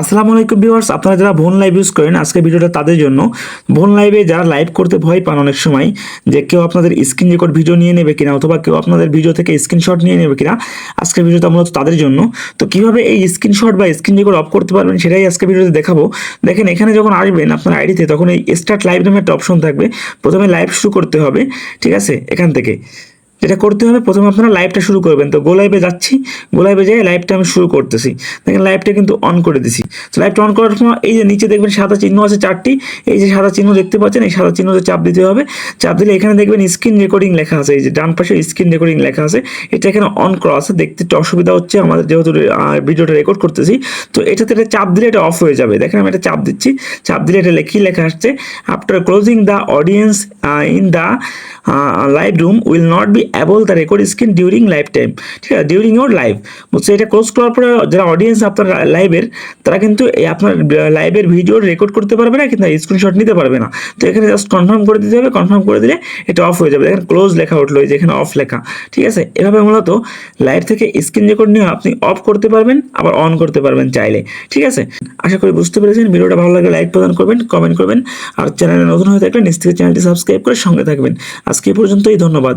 আসসালামু আলাইকুম ভিউয়ার্স, আপনারা যারা ভোন লাইভ ইউজ করেন, আজকে ভিডিওটা তাদের জন্য। ভোন লাইভে যারা লাইভ করতে ভয় পান অনেক সময়, যে কেউ আপনাদের স্ক্রিন রেকর্ড ভিডিও নিয়ে নেবে কিনা, অথবা কেউ আপনাদের ভিডিও থেকে স্ক্রিনশট নিয়ে নেবে কিনা, আজকের ভিডিওটা মূলত তাদের জন্য। তো কীভাবে এই স্ক্রিনশট বা স্ক্রিন রেকর্ড অফ করতে পারবেন সেটাই আজকে ভিডিওতে দেখাবো। দেখেন, এখানে যখন আসবেন আপনার আইডিতে তখন এই স্টার্ট লাইভ নামে একটা অপশন থাকবে। প্রথমে লাইভ শুরু করতে হবে, ঠিক আছে? এখান থেকে। যেটা করতে হবে, প্রথমে আপনারা লাইভটা শুরু করবেন। তো গো লাইভে যাচ্ছি গো লাইভে যাই লাইভটা আমি শুরু করতেছি। দেখেন লাইভটা কিন্তু অন করে দিছি। তো লাইভটা করার সময় এই যে নিচে দেখবেন সাদা চিহ্ন আছে চারটি। এই যে সাদা চিহ্ন দেখতে পাচ্ছেন, এই সাদা চিহ্নতে চাপ দিতে হবে। চাপ দিলে এখানে দেখবেন স্ক্রিন রেকর্ডিং লেখা আছে। এই যে ডান পাশে স্ক্রিন রেকর্ডিং লেখা আছে। এটা এখানে অন করা আছে। দেখতে একটু অসুবিধা হচ্ছে, আমাদের যেহেতু ভিডিওটা রেকর্ড করতেছি। তো এটাতে এটা চাপ দিলে এটা অফ হয়ে যাবে। দেখেন আমি এটা চাপ দিচ্ছি। চাপ দিলে এটা লেখি লেখা আসছে? After closing the audience in the live room will not be able the record screen during life time ঠিক আছে? ডিউরিং ইউর লাইভ বুঝছে এটা ক্লোজ করার পরে যারা অডিয়েন্স আপনার লাইভের তারা কিন্তু আপনার লাইভের ভিডিও রেকর্ড করতে পারবে না, কিন্তু স্ক্রিনশট নিতে পারবে না। তো এখানে জাস্ট কনফার্ম করে দিতে হবে কনফার্ম করে দিলে এটা অফ হয়ে যাবে। এখানে ক্লোজ লেখা উঠল, এই যে এখানে অফ লেখা। ঠিক আছে? এভাবে মূলত লাইভ থেকে স্ক্রিন রেকর্ড নিয়ে আপনি অফ করতে পারবেন, আবার অন করতে পারবেন চাইলে। ঠিক আছে? আশা করি বুঝতে পেরেছেন। ভিডিওটা ভালো লাগলে লাইক প্রদান করবেন কমেন্ট করবেন। আর চ্যানেলে নতুন হয়ে থাকলে থেকে চ্যানেলটি সাবস্ক্রাইব করে সঙ্গে থাকবেন। আজকে পর্যন্তই, ধন্যবাদ।